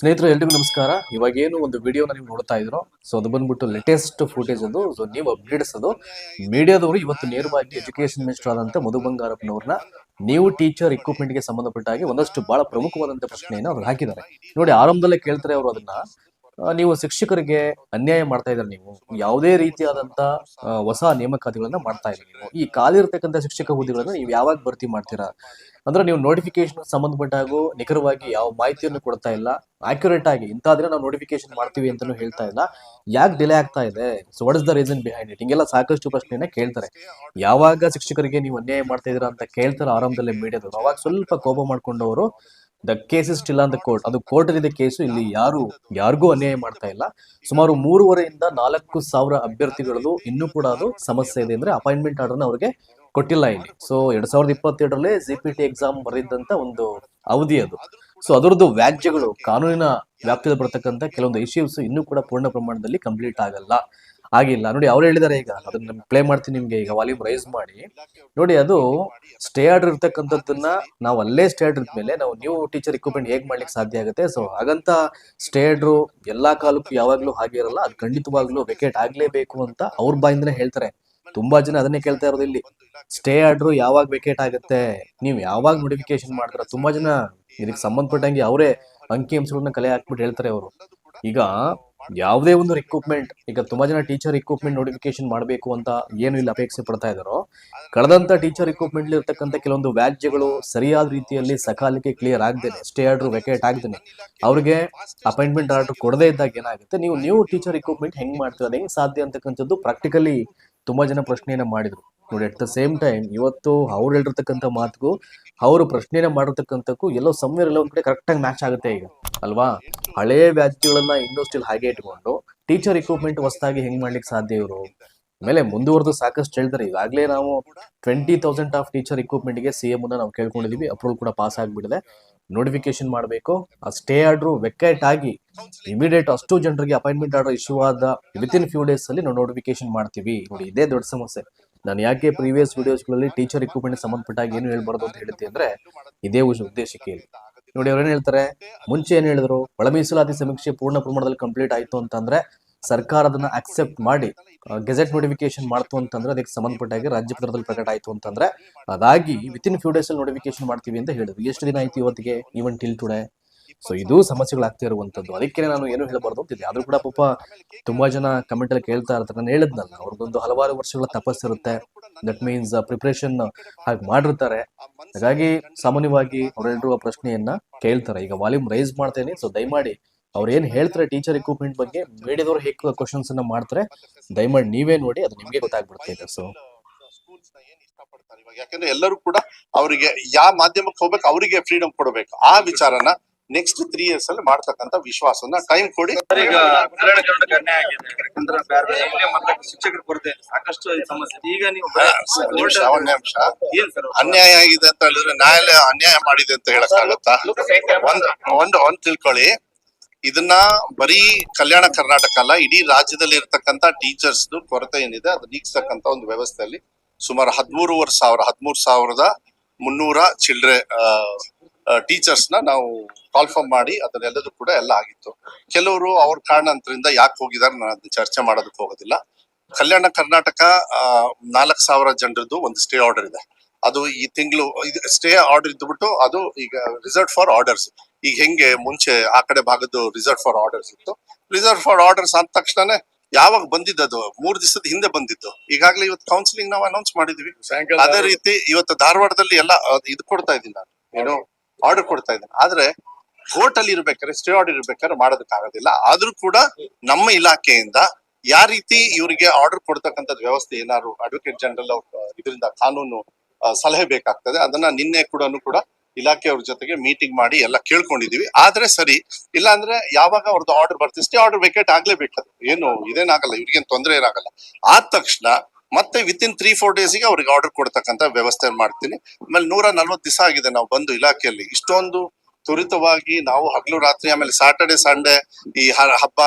ಸ್ನೇಹಿತರೆ, ಎಲ್ರಿಗೂ ನಮಸ್ಕಾರ. ಇವಾಗ ಏನು ಒಂದು ವಿಡಿಯೋನ ನೀವು ನೋಡ್ತಾ ಇದ್ರು, ಸೊ ಅದು ಬಂದ್ಬಿಟ್ಟು ಲೇಟೆಸ್ಟ್ ಫುಟೇಜ್ ಅದು. ಸೊ ನೀವು ಅಪ್ಡೇಟ್ಸ್ ಅದು. ಮೀಡಿಯಾದವರು ಇವತ್ತು ನೇರವಾಗಿ ಎಜುಕೇಶನ್ ಮಿನಿಸ್ಟರ್ ಆದಂತ ಮಧು ಬಂಗಾರಪ್ಪನವ್ರನ್ನ ನೀವು ಟೀಚರ್ಗೆ ಸಂಬಂಧಪಟ್ಟ ಹಾಗೆ ಒಂದಷ್ಟು ಬಹಳ ಪ್ರಮುಖವಾದಂತ ಪ್ರಶ್ನೆಯನ್ನ ಅವ್ರು ಹಾಕಿದ್ದಾರೆ. ನೋಡಿ, ಆರಂಭದಲ್ಲೇ ಕೇಳ್ತಾರೆ ಅವರು ಅದನ್ನ. ನೀವು ಶಿಕ್ಷಕರಿಗೆ ಅನ್ಯಾಯ ಮಾಡ್ತಾ ಇದ್ದಾರೆ ನೀವು? ಯಾವುದೇ ರೀತಿಯಾದಂತ ಹೊಸ ನೇಮಕಾತಿಗಳನ್ನ ಮಾಡ್ತಾ ಇದ್ದೀರಿ ನೀವು? ಈ ಖಾಲಿ ಇರ್ತಕ್ಕಂಥ ಶಿಕ್ಷಕ ಹುದ್ದೆಗಳನ್ನ ನೀವು ಯಾವಾಗ ಭರ್ತಿ ಮಾಡ್ತೀರಾ? ಅಂದ್ರೆ ನೀವು ನೋಟಿಫಿಕೇಶನ್ ಸಂಬಂಧಪಟ್ಟಾಗೂ ನಿಖರವಾಗಿ ಯಾವ ಮಾಹಿತಿಯನ್ನು ಕೊಡ್ತಾ ಇಲ್ಲ ಆಕ್ಯುರೇಟ್ ಆಗಿ ಇಂತಾದ್ರೆ ನಾವು ನೋಟಿಫಿಕೇಶನ್ ಮಾಡ್ತೀವಿ ಅಂತಾನು ಹೇಳ್ತಾ ಇಲ್ಲ. ಯಾಕೆ ಡಿಲೇ ಆಗ್ತಾ ಇದೆ? So what is the reason behind it ಹಿಂಗೆಲ್ಲ ಸಾಕಷ್ಟು ಪ್ರಶ್ನೆಯನ್ನ ಕೇಳ್ತಾರೆ. ಯಾವಾಗ ಶಿಕ್ಷಕರಿಗೆ ನೀವು ಅನ್ಯಾಯ ಮಾಡ್ತಾ ಇದೀರಾ ಅಂತ ಕೇಳ್ತಾರೆ ಆರಂಭದಲ್ಲಿ ಮೀಡಿಯಾದವರು ಅವಾಗ ಸ್ವಲ್ಪ ಕೋಪ ಮಾಡ್ಕೊಂಡವರು the case is still on the court ಅದು ಕೋರ್ಟ್ ಇದೆ ಕೇಸು ಇಲ್ಲಿ ಯಾರು, ಯಾರಿಗೂ ಅನ್ಯಾಯ ಮಾಡ್ತಾ ಇಲ್ಲ. ಸುಮಾರು ಮೂರುವರೆಯಿಂದ ನಾಲ್ಕು ಸಾವಿರ ಅಭ್ಯರ್ಥಿಗಳದು ಇನ್ನೂ ಕೂಡ ಅದು ಸಮಸ್ಯೆ ಇದೆ ಅಂದ್ರೆ ಅಪಾಯಿಂಟ್ಮೆಂಟ್ ಆರ್ಡರ್ನ ಅವ್ರಿಗೆ ಕೊಟ್ಟಿಲ್ಲ ಇಲ್ಲಿ. ಸೊ ಎರಡ್ ಸಾವಿರದ ಇಪ್ಪತ್ತೆರಡರಲ್ಲಿ ಜಿ ಪಿ ಟಿ ಎಕ್ಸಾಮ್ ಬರೆದಂತ ಒಂದು ಅವಧಿ ಅದು. ಸೊ ಅದರದ್ದು ವ್ಯಾಜ್ಯಗಳು, ಕಾನೂನಿನ ವ್ಯಾಪ್ತಿಯಲ್ಲಿ ಬರತಕ್ಕಂಥ ಕೆಲವೊಂದು ಇಶ್ಯೂಸ್ ಇನ್ನೂ ಕೂಡ ಪೂರ್ಣ ಪ್ರಮಾಣದಲ್ಲಿ ಕಂಪ್ಲೀಟ್ ಆಗಲ್ಲ. ಆಗಿಲ್ಲ. ನೋಡಿ, ಅವ್ರು ಹೇಳಿದಾರೆ ಈಗ, ಅದನ್ನ ಪ್ಲೇ ಮಾಡ್ತೀನಿ ನಿಮ್ಗೆ, ಈಗ ವಾಲ್ಯೂಮ್ ರೈಸ್ ಮಾಡಿ. ನೋಡಿ, ಅದು ಸ್ಟೇ ಆರ್ಡರ್ ಇರ್ತಕ್ಕಂಥದ್ದನ್ನ ನಾವು ಅಲ್ಲೇ ಸ್ಟೇ ಆರ್ಡರ್ ಮೇಲೆ ನಾವು ನ್ಯೂ ಟೀಚರ್ ಇಕ್ವಿಪ್ಮೆಂಟ್ ಹೇಗ್ ಮಾಡ್ಲಿಕ್ಕೆ ಸಾಧ್ಯ ಆಗುತ್ತೆ. ಸೊ ಹಾಗಂತ ಸ್ಟೇ ಆರ್ಡ್ರು ಎಲ್ಲಾ ಕಾಲಕ್ಕೂ ಯಾವಾಗ್ಲೂ ಹಾಗೆ ಇರಲ್ಲ. ಅದು ಖಂಡಿತವಾಗ್ಲೂ ವೆಕೇಟ್ ಆಗ್ಲೇಬೇಕು ಅಂತ ಅವ್ರ ಬಾಯಿಂದನೇ ಹೇಳ್ತಾರೆ. ತುಂಬಾ ಜನ ಅದನ್ನೇ ಕೇಳ್ತಾ ಇರೋದು ಇಲ್ಲಿ. ಸ್ಟೇ ಆರ್ಡ್ರು ಯಾವಾಗ ವೆಕೇಟ್ ಆಗುತ್ತೆ? ನೀವು ಯಾವಾಗ ನೋಟಿಫಿಕೇಶನ್ ಮಾಡ್ತಾರ? ತುಂಬಾ ಜನ ಇದಕ್ಕೆ ಸಂಬಂಧಪಟ್ಟಂಗೆ ಅವರೇ ಅಂಕಿ ಅಂಶಗಳನ್ನ ಕಲೆ ಹಾಕ್ಬಿಟ್ಟು ಹೇಳ್ತಾರೆ ಅವರು. ಈಗ ಯಾವುದೇ ಒಂದು ರಿಕ್ರೂಟ್ಮೆಂಟ್ ಈಗ ತುಂಬಾ ಜನ ಟೀಚರ್ ರಿಕ್ರೂಟ್ಮೆಂಟ್ ನೋಟಿಫಿಕೇಶನ್ ಮಾಡಬೇಕು ಅಂತ ಏನು ಇಲ್ಲಿ, ಅಪೇಕ್ಷೆ ಪಡ್ತಾ ಇದಾರೋ, ಕಳೆದಂತ ಟೀಚರ್ ರಿಕ್ರೂಟ್ಮೆಂಟ್ ಇರ್ತಕ್ಕಂಥ ಕೆಲವೊಂದು ವ್ಯಾಜ್ಯಗಳು ಸರಿಯಾದ ರೀತಿಯಲ್ಲಿ ಸಕಾಲಕ್ಕೆ ಕ್ಲಿಯರ್ ಆಗ್ದೇನೆ ಸ್ಟೇ ಆರ್ಡರ್ ವೆಕೇಟ್ ಆಗ್ದೇನೆ. ಅವ್ರಿಗೆ ಅಪಾಯಿಂಟ್ಮೆಂಟ್ ಆರ್ಡರ್ ಕೊಡದೇ ಇದ್ದಾಗ ಏನಾಗುತ್ತೆ, ನೀವು ನ್ಯೂ ಟೀಚರ್ ರಿಕ್ರೂಟ್ಮೆಂಟ್ ಹೆಂಗ್ ಮಾಡ್ತೀರಾ ಹೆಂಗ್ ಸಾಧ್ಯ ಅಂತಕ್ಕಂಥದ್ದು ಪ್ರಾಕ್ಟಿಕಲಿ ತುಂಬಾ ಜನ ಪ್ರಶ್ನೆಯನ್ನ ಮಾಡಿದ್ರು. ನೋಡಿ ಅಟ್ ದ ಸೇಮ್ ಟೈಮ್ ಇವತ್ತು ಅವ್ರು ಹೇಳಿರ್ತಕ್ಕಂಥ ಮಾತುಗೂ, ಅವರು ಪ್ರಶ್ನೆನ ಮಾಡಿರ್ತಕ್ಕಂಥಕ್ಕೂ ಎಲ್ಲೋ ಸಮ್ವೇರ್ ಎಲ್ಲ ಒಂದ್ ಕಡೆ ಕರೆಕ್ಟ್ ಆಗಿ ಮ್ಯಾಚ್ ಆಗುತ್ತೆ ಈಗ, ಅಲ್ವಾ? ಹಳೆ ವ್ಯಾಜ್ಯಗಳನ್ನ ಇನ್ನೂ ಸ್ಟಿಲ್ ಹಾಗೆ ಇಟ್ಕೊಂಡು ಟೀಚರ್ ಇಕ್ವಿಪ್ಮೆಂಟ್ ಹೊಸದಾಗಿ ಹೆಂಗ್ ಮಾಡ್ಲಿಕ್ಕೆ ಸಾಧ್ಯ ಇವರು? ಆಮೇಲೆ ಮುಂದುವರೆದು ಸಾಕಷ್ಟು ಹೇಳ್ತಾರೆ, ಈಗಾಗಲೇ ನಾವು ಟ್ವೆಂಟಿ ತೌಸಂಡ್ ಆಫ್ ಟೀಚರ್ಗೆ ಸಿ ಎಂ ನಾವು ಕೇಳ್ಕೊಂಡಿದೀವಿ ಅಪ್ರೂವಲ್ ಕೂಡ ಪಾಸ್ ಆಗಿಬಿಡಿದೆ. ನೋಟಿಫಿಕೇಶನ್ ಮಾಡಬೇಕು, ಆ ಸ್ಟೇ ಆರ್ಡರ್ ವೆಕೇಟ್ ಆಗಿ ಇಮಿಡಿಯೇಟ್ ಅಷ್ಟು ಜನರಿಗೆ ಅಪಾಯಿಂಟ್ಮೆಂಟ್ ಆರ್ಡರ್ ಇಶ್ಯೂ ಆದ ವಿತ್ ಇನ್ ಫ್ಯೂ ಡೇಸ್ ಅಲ್ಲಿ ನಾವು ನೋಟಿಫಿಕೇಶನ್ ಮಾಡ್ತೀವಿ. ನೋಡಿ, ಇದೇ ದೊಡ್ಡ ಸಮಸ್ಯೆ. ನಾನು ಯಾಕೆ ಪ್ರೀವಿಯಸ್ ವಿಡಿಯೋಸ್ಗಳಲ್ಲಿ ಟೀಚರ್ ಇಕ್ವಿಪ್ಮೆಂಟ್ ಸಂಬಂಧಪಟ್ಟಾಗ ಏನು ಹೇಳ್ಬಾರ್ದು ಅಂತ ಹೇಳ್ತೀನಿ ಅಂದ್ರೆ ಇದೇ ಉದ್ದೇಶ- ಉದ್ದೇಶಕ್ಕೆ ನೋಡಿ ನೋಡಿ ಅವ್ರೇನ್ ಹೇಳ್ತಾರೆ? ಮುಂಚೆ ಏನ್ ಹೇಳಿದ್ರು? ಒಳ ಮೀಸಲಾತಿ ಸಮೀಕ್ಷೆ ಪೂರ್ಣ ಪ್ರಮಾಣದಲ್ಲಿ ಕಂಪ್ಲೀಟ್ ಆಯ್ತು ಅಂತಂದ್ರೆ ಸರ್ಕಾರ ಅದನ್ನ ಅಕ್ಸೆಪ್ಟ್ ಮಾಡಿ ಗೆಜೆಟ್ ನೋಟಿಫಿಕೇಶನ್ ಮಾಡ್ತು ಅಂತಂದ್ರೆ ಅದಕ್ಕೆ ಸಂಬಂಧಪಟ್ಟಾಗಿ ರಾಜ್ಯ ಪತ್ರದಲ್ಲಿ ಪ್ರಕಟ ಆಯ್ತು ಅಂತಂದ್ರೆ ಅದಾಗಿ ವಿತಿನ್ ಫ್ಯೂ ಡೇಸ್ ಅಲ್ಲಿ ನೋಟಿಫಿಕೇಶನ್ ಮಾಡ್ತೀವಿ ಅಂತ ಹೇಳಿದ್ರು. ಎಷ್ಟು ದಿನ ಆಯ್ತು ಇವತ್ತಿಗೆ? ಈವನ್ ಟಿಲ್ ಟುಡೇ ಸೊ ಇದು ಸಮಸ್ಯೆಗಳಾಗ್ತಾ ಇರುವಂತದ್ದು ಅದಕ್ಕೆ ನಾನು ಏನು ಹೇಳಬಾರ್ದು ಅಂತಿದ್ದೆ. ಆದ್ರೂ ಕೂಡ ಪಾಪ ತುಂಬಾ ಜನ ಕಮೆಂಟ್ ಅಲ್ಲಿ ಕೇಳ್ತಾ ಇರ್ತಾರೆ ನಾನು ಹೇಳಿದ್ನಲ್ಲ. ಅವ್ರಿಗೊಂದು ಹಲವಾರು ವರ್ಷಗಳ ತಪಸ್ಸಿರುತ್ತೆ ದಟ್ ಮೀನ್ಸ್ ಪ್ರಿಪರೇಷನ್ ಹಾಗೆ ಮಾಡಿರ್ತಾರೆ. ಹಾಗಾಗಿ ಸಾಮಾನ್ಯವಾಗಿ ಅವರೆಲ್ಲರೂ ಆ ಪ್ರಶ್ನೆಯನ್ನ ಕೇಳ್ತಾರೆ. ಈಗ ವಾಲ್ಯೂಮ್ ರೈಸ್ ಮಾಡ್ತೇನೆ. ಸೊ ದಯಮಾಡಿ ಅವ್ರು ಏನ್ ಹೇಳ್ತಾರೆ ಟೀಚರ್ ಇಕ್ವಿಪ್ಮೆಂಟ್ ಬಗ್ಗೆ ಮೀಡಿಯಾದವ್ರು ಹೇಗೆ ಕ್ವಶನ್ಸ್ ಅನ್ನ ಮಾಡ್ತಾರೆ, ದಯಮಾಡಿ ನೀವೇ ನೋಡಿ. ಅದು ನಿಮ್ಗೆ ಗೊತ್ತಾಗ್ಬಿಡುತ್ತೆ ಈಗ. ಸೊ ಯಾಕಂದ್ರೆ ಎಲ್ಲರೂ ಕೂಡ ಅವರಿಗೆ ಯಾವ ಮಾಧ್ಯಮಕ್ಕೆ ಹೋಗ್ಬೇಕು, ಅವರಿಗೆ ಫ್ರೀಡಮ್ ಕೊಡಬೇಕು. ಆ ವಿಚಾರನ ನೆಕ್ಸ್ಟ್ ತ್ರೀ ಇಯರ್ಸ್ ಅಲ್ಲಿ ಮಾಡ್ತಕ್ಕಂತ ವಿಶ್ವಾಸನ ಟೈಮ್ ಕೊಡಿ. ಈಗ ಅನ್ಯಾಯ ಆಗಿದೆ. ಯಾಕಂದ್ರೆ ಬೇರೆ ಬೇರೆ ಮತ್ತೆ ಶಿಕ್ಷಕರ ಕೊರತೆ ಸಾಕಷ್ಟು ಈ ಸಮಸ್ಯೆ ಈಗ ನೀವು ಬರೀ ನಿಮಿಷ ಒಂದ್ ನಿಮಿಷ. ಏನ್ ಸರ್? ಅನ್ಯಾಯ ಆಗಿದೆ ಅಂತ ಹೇಳಿದ್ರೆ ನ್ಯಾಯಾಲಯ ಅನ್ಯಾಯ ಮಾಡಿದೆ ಅಂತ ಹೇಳಕ್ಕಾಗತ್ತಾ ಒಂದ್ ಒಂದ್ ಒಂದ್ ತಿಳ್ಕೊಳ್ಳಿ. ಇದನ್ನ ಬರೀ ಕಲ್ಯಾಣ ಕರ್ನಾಟಕ ಅಲ್ಲ ಇಡೀ ರಾಜ್ಯದಲ್ಲಿ ಇರ್ತಕ್ಕಂತ ಟೀಚರ್ಸ್ ಕೊರತೆ ಏನಿದೆ ಅದು ನೀಗಿಸ್ತಕ್ಕಂತ ಒಂದು ವ್ಯವಸ್ಥೆಯಲ್ಲಿ ಸುಮಾರು ಹದಿಮೂರುವರೆ ಸಾವಿರ ಹದಿಮೂರು ಸಾವಿರದ ಮುನ್ನೂರ ಚಿಲ್ಡ್ರೆ ಟೀಚರ್ಸ್ನ ನಾವು ಕಾಲ್ಫರ್ಮ್ ಮಾಡಿ ಅದನ್ನೆಲ್ಲದೂ ಕೂಡ ಎಲ್ಲ ಆಗಿತ್ತು. ಕೆಲವರು ಅವ್ರ ಕಾರಣಾಂತರಿಂದ ಯಾಕೆ ಹೋಗಿದಾರೆ ನಾನು ಅದನ್ನ ಚರ್ಚೆ ಮಾಡೋದಕ್ಕೆ ಹೋಗೋದಿಲ್ಲ. ಕಲ್ಯಾಣ ಕರ್ನಾಟಕ ನಾಲ್ಕು ಸಾವಿರ ಜನರದ್ದು ಒಂದು ಸ್ಟೇ ಆರ್ಡರ್ ಇದೆ. ಅದು ಈ ತಿಂಗಳು ಸ್ಟೇ ಆರ್ಡರ್ ಇದ್ಬಿಟ್ಟು ಅದು ಈಗ ರಿಸರ್ವ್ ಫಾರ್ ಆರ್ಡರ್ಸ್ ಈಗ ಹೆಂಗೆ ಮುಂಚೆ ಆ ಕಡೆ ಭಾಗದ್ದು ರಿಸರ್ವ್ ಫಾರ್ ಆರ್ಡರ್ಸ್ ಇತ್ತು. ರಿಸರ್ವ್ ಫಾರ್ ಆರ್ಡರ್ಸ್ ಅಂದ ತಕ್ಷಣನೇ ಯಾವಾಗ ಬಂದಿದ್ದದು ಮೂರ್ ದಿವಸದ ಹಿಂದೆ ಬಂದಿತ್ತು ಈಗಾಗಲೇ ಇವತ್ತು ಕೌನ್ಸಿಲಿಂಗ್ ನಾವು ಅನೌನ್ಸ್ ಮಾಡಿದ್ವಿ. ಅದೇ ರೀತಿ ಇವತ್ತು ಧಾರವಾಡದಲ್ಲಿ ಎಲ್ಲ ಇದು ಕೊಡ್ತಾ ಇದ್ದೀನಿ ನಾನು. ಏನು? ಆರ್ಡರ್ ಕೊಡ್ತಾ ಇದ್ದಾನೆ ಆದ್ರೆ ಕೋರ್ಟ್ ಅಲ್ಲಿ ಇರ್ಬೇಕಾದ್ರೆ ಸ್ಟೇ ಆರ್ಡರ್ ಇರ್ಬೇಕಾದ್ರೆ ಮಾಡೋದಕ್ಕಾಗೋದಿಲ್ಲ ಆದ್ರೂ ಕೂಡ ನಮ್ಮ ಇಲಾಖೆಯಿಂದ ಯಾವ ರೀತಿ ಇವರಿಗೆ ಆರ್ಡರ್ ಕೊಡ್ತಕ್ಕಂಥದ್ದು ವ್ಯವಸ್ಥೆ, ಏನಾದ್ರು ಅಡ್ವೊಕೇಟ್ ಜನರಲ್ ಇದರಿಂದ ಕಾನೂನು ಸಲಹೆ ಬೇಕಾಗ್ತದೆ, ಅದನ್ನ ನಿನ್ನೆ ಕೂಡ ಕೂಡ ಇಲಾಖೆಯವ್ರ ಜೊತೆಗೆ ಮೀಟಿಂಗ್ ಮಾಡಿ ಎಲ್ಲ ಕೇಳ್ಕೊಂಡಿದೀವಿ ಆದ್ರೆ ಸರಿ ಇಲ್ಲ ಅಂದ್ರೆ ಯಾವಾಗ ಅವ್ರದ್ದು ಆರ್ಡರ್ ಬರ್ತದೆ ಸ್ಟೇ ಆರ್ಡರ್ ವೇಕೇಟ್ ಆಗ್ಲೇಬೇಕು ಏನು, ಇದೇನಾಗಲ್ಲ, ಇವ್ರಿಗೇನು ತೊಂದರೆ ಏನಾಗಲ್ಲ. ಆದ ತಕ್ಷಣ ಮತ್ತೆ ವಿತ್ ಇನ್ ತ್ರೀ ಫೋರ್ ಡೇಸ್ಗೆ ಅವ್ರಿಗೆ ಆರ್ಡರ್ ಕೊಡ್ತಕ್ಕಂತ ವ್ಯವಸ್ಥೆ ಮಾಡ್ತೀನಿ. ಆಮೇಲೆ ನೂರ ನಲ್ವತ್ತು ದಿವಸ ಆಗಿದೆ ನಾವು ಬಂದು ಇಲಾಖೆಯಲ್ಲಿ. ಇಷ್ಟೊಂದು ತ್ವರಿತವಾಗಿ ನಾವು ಹಗಲು ರಾತ್ರಿ, ಆಮೇಲೆ ಸಾಟರ್ಡೆ ಸಂಡೇ ಈ ಹಬ್ಬ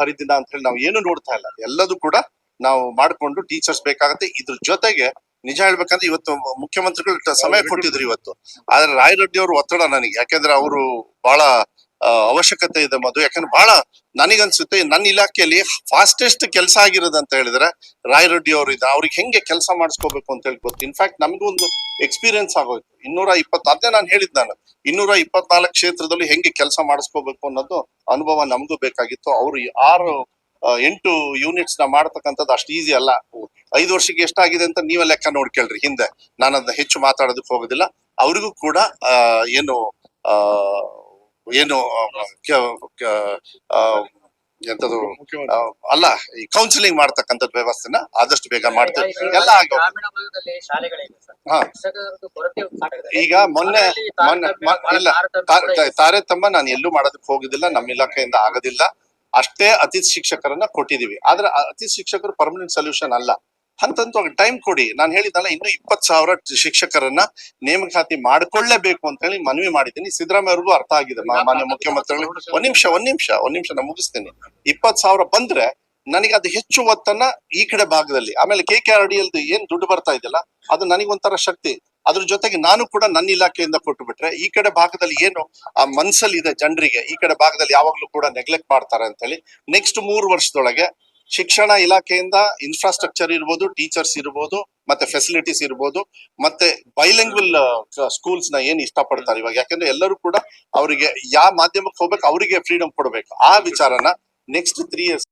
ಹರಿದಿನ ಅಂತ ಹೇಳಿ ನಾವು ಏನು ನೋಡ್ತಾ ಇಲ್ಲ. ಎಲ್ಲದೂ ಕೂಡ ನಾವು ಮಾಡ್ಕೊಂಡು ಟೀಚರ್ಸ್ ಬೇಕಾಗತ್ತೆ. ಇದ್ರ ಜೊತೆಗೆ ನಿಜ ಹೇಳ್ಬೇಕಂದ್ರೆ ಇವತ್ತು ಮುಖ್ಯಮಂತ್ರಿಗಳು ಸಮಯ ಕೊಟ್ಟಿದ್ರು ಇವತ್ತು. ಆದ್ರೆ ರಾಯರೆಡ್ಡಿ ಅವರು ಒತ್ತಡ ನನಗೆ. ಯಾಕೆಂದ್ರೆ ಅವರು ಬಹಳ ಅವಶ್ಯಕತೆ ಇದೆ ಮಧು. ಯಾಕಂದ್ರೆ ಬಹಳ ನನಗನ್ಸುತ್ತೆ ನನ್ನ ಇಲಾಖೆಯಲ್ಲಿ ಫಾಸ್ಟೆಸ್ಟ್ ಕೆಲಸ ಆಗಿರೋದು ಅಂತ ಹೇಳಿದ್ರೆ ರಾಯ್ ರೆಡ್ಡಿ ಅವರು ಇದೆ ಅವ್ರಿಗೆ ಹೆಂಗೆ ಕೆಲಸ ಮಾಡಿಸ್ಕೋಬೇಕು ಅಂತ ಹೇಳಿ ಗೊತ್ತು. ಇನ್ಫ್ಯಾಕ್ಟ್ ನಮಗೂ ಒಂದು ಎಕ್ಸ್ಪೀರಿಯನ್ಸ್ ಆಗೋಯ್ತು. ಇನ್ನೂರ ಇಪ್ಪತ್ತು ಅದೇ ನಾನು ಹೇಳಿದ್ ನಾನು. ಇನ್ನೂರ ಇಪ್ಪತ್ನಾಲ್ಕು ಕ್ಷೇತ್ರದಲ್ಲಿ ಹೆಂಗೆ ಕೆಲಸ ಮಾಡಿಸ್ಕೋಬೇಕು ಅನ್ನೋದು ಅನುಭವ ನಮಗೂ ಬೇಕಾಗಿತ್ತು. ಅವರು ಆರು ಎಂಟು ಯೂನಿಟ್ಸ್ನ ಮಾಡ್ತಕ್ಕಂಥದ್ದು ಅಷ್ಟು ಈಸಿ ಅಲ್ಲ. ಐದು ವರ್ಷಕ್ಕೆ ಎಷ್ಟಾಗಿದೆ ಅಂತ ನೀವೇ ಲೆಕ್ಕ ನೋಡ್ಕೊಳ್ರಿ ಹಿಂದೆ. ನಾನು ಅದನ್ನ ಹೆಚ್ಚು ಮಾತಾಡೋದಕ್ಕೆ ಹೋಗೋದಿಲ್ಲ. ಅವರಿಗೂ ಕೂಡ ಏನು ಏನು ಎಂತದು ಅಲ್ಲ ಈ ಕೌನ್ಸಿಲಿಂಗ್ ಮಾಡ್ತಕ್ಕಂಥದ್ದು ವ್ಯವಸ್ಥೆನ ಆದಷ್ಟು ಬೇಗ ಮಾಡ್ತೇವೆ. ಎಲ್ಲ ಈಗ ಮೊನ್ನೆ ಮೊನ್ನೆ ಇಲ್ಲ ತಾರೆ ತಾ- ಕೂಡ ತಾ- ಇದೆ. ತಾರತಮ್ಯ ನಾನು ಎಲ್ಲೂ ಮಾಡೋದಕ್ಕೆ ಹೋಗುದಿಲ್ಲ ನಮ್ಮ ಇಲಾಖೆಯಿಂದ ಆಗೋದಿಲ್ಲ. ಅಷ್ಟೇ ಅತಿಥಿ ಶಿಕ್ಷಕರನ್ನ ಕೊಟ್ಟಿದೀವಿ ಆದ್ರೆ ಅತಿಥಿ ಶಿಕ್ಷಕರು ಪರ್ಮನೆಂಟ್ ಸೊಲ್ಯೂಷನ್ ಅಲ್ಲ. ಹಂತಂತ ಟೈಮ್ ಕೊಡಿ. ನಾನು ಹೇಳಿದ್ದಲ್ಲ, ಇನ್ನು ಇಪ್ಪತ್ ಸಾವಿರ ಶಿಕ್ಷಕರನ್ನ ನೇಮಕಾತಿ ಮಾಡ್ಕೊಳ್ಳೇಬೇಕು ಅಂತ ಹೇಳಿ ಮನವಿ ಮಾಡಿದ್ದೀನಿ. ಸಿದ್ದರಾಮಯ್ಯ ಅರ್ಥ ಆಗಿದೆ. ಮಾನ್ಯ ಮುಖ್ಯಮಂತ್ರಿಗಳು. ಒಂದ್ ನಿಮಿಷ ಒಂದ್ ನಿಮಿಷ ಒಂದ್ ನಿಮಿಷ, ನಾನು ಮುಗಿಸ್ತೀನಿ. ಇಪ್ಪತ್ ಸಾವಿರ ಬಂದ್ರೆ ನನಗೆ ಅದು ಹೆಚ್ಚು ಒತ್ತನ್ನ ಈ ಕಡೆ ಭಾಗದಲ್ಲಿ. ಆಮೇಲೆ K K R D L ಏನ್ ದುಡ್ಡು ಬರ್ತಾ ಇದೆಯಲ್ಲ, ಅದು ನನಗೊಂಥರ ಶಕ್ತಿ. ಅದ್ರ ಜೊತೆಗೆ ನಾನು ಕೂಡ ನನ್ನ ಇಲಾಖೆಯಿಂದ ಕೊಟ್ಟು ಬಿಟ್ರೆ ಈ ಕಡೆ ಭಾಗದಲ್ಲಿ ಏನು ಆ ಮನ್ಸಲ್ಲಿ ಇದೆ ಜನರಿಗೆ, ಈ ಕಡೆ ಭಾಗದಲ್ಲಿ ಯಾವಾಗ್ಲೂ ಕೂಡ ನೆಗ್ಲೆಕ್ಟ್ ಮಾಡ್ತಾರೆ ಅಂತ ಹೇಳಿ ನೆಕ್ಸ್ಟ್ ಮೂರು ವರ್ಷದೊಳಗೆ ಶಿಕ್ಷಣ ಇಲಾಖೆಯಿಂದ ಇನ್ಫ್ರಾಸ್ಟ್ರಕ್ಚರ್ ಇರ್ಬೋದು ಟೀಚರ್ಸ್ ಇರ್ಬೋದು, ಮತ್ತೆ ಫೆಸಿಲಿಟೀಸ್ ಇರ್ಬೋದು, ಮತ್ತೆ ಬೈಲಿಂಗ್ವಲ್ ಸ್ಕೂಲ್ಸ್ನ ಏನ್ ಇಷ್ಟಪಡ್ತಾರೆ ಇವಾಗ? ಯಾಕಂದ್ರೆ ಎಲ್ಲರೂ ಕೂಡ ಅವರಿಗೆ ಯಾವ ಮಾಧ್ಯಮಕ್ಕೆ ಹೋಗ್ಬೇಕು, ಅವರಿಗೆ ಫ್ರೀಡಮ್ ಕೊಡ್ಬೇಕು. ಆ ವಿಚಾರನ ನೆಕ್ಸ್ಟ್ ತ್ರೀ ಇಯರ್ಸ್